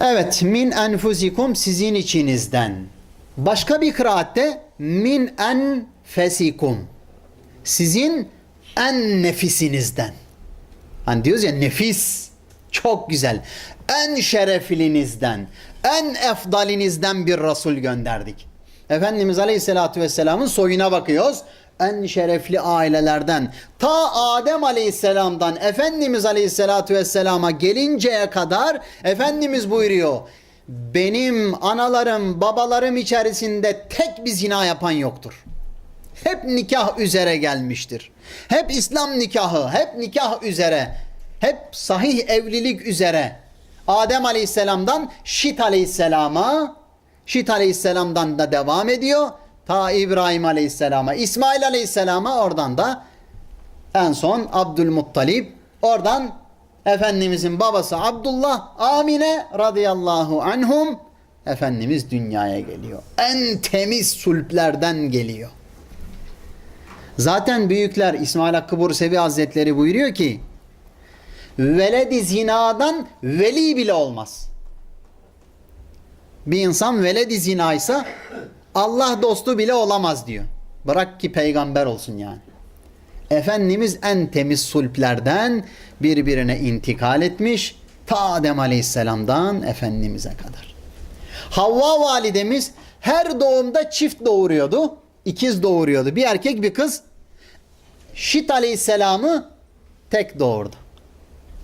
Evet, min enfusikum sizin içinizden. Başka bir kıraatte min enfesikum. Sizin en nefisinizden. Hani diyoruz ya nefis çok güzel. En şereflinizden, en efdalinizden bir Resul gönderdik. Efendimiz Aleyhisselatü Vesselam'ın soyuna bakıyoruz. En şerefli ailelerden ta Adem Aleyhisselam'dan Efendimiz Aleyhisselatü Vesselam'a gelinceye kadar Efendimiz buyuruyor. Benim analarım, babalarım içerisinde tek bir zina yapan yoktur. Hep nikah üzere gelmiştir. Hep İslam nikahı, hep nikah üzere, hep sahih evlilik üzere. Adem Aleyhisselam'dan Şit Aleyhisselam'a, Şit Aleyhisselam'dan da devam ediyor. Ta İbrahim Aleyhisselam'a, İsmail Aleyhisselam'a oradan da en son Abdülmuttalip, oradan Efendimizin babası Abdullah, Amine radıyallahu anhum Efendimiz dünyaya geliyor. En temiz sulplerden geliyor. Zaten büyükler İsmail Hakkı Bursevi Hazretleri buyuruyor ki veledi zinadan veli bile olmaz. Bir insan veledi zinaysa Allah dostu bile olamaz diyor. Bırak ki peygamber olsun yani. Efendimiz en temiz sulplerden birbirine intikal etmiş. Ta Adem Aleyhisselam'dan Efendimiz'e kadar. Havva validemiz her doğumda çift doğuruyordu. ikiz doğuruyordu. Bir erkek bir kız. Şit Aleyhisselam'ı tek doğurdu.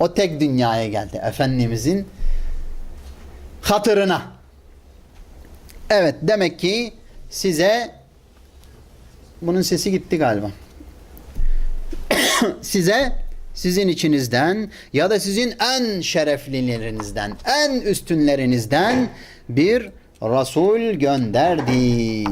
O tek dünyaya geldi. Efendimizin hatırına. Evet demek ki size bunun sesi gitti galiba. size sizin içinizden ya da sizin en şereflilerinizden, en üstünlerinizden bir Resul gönderdi.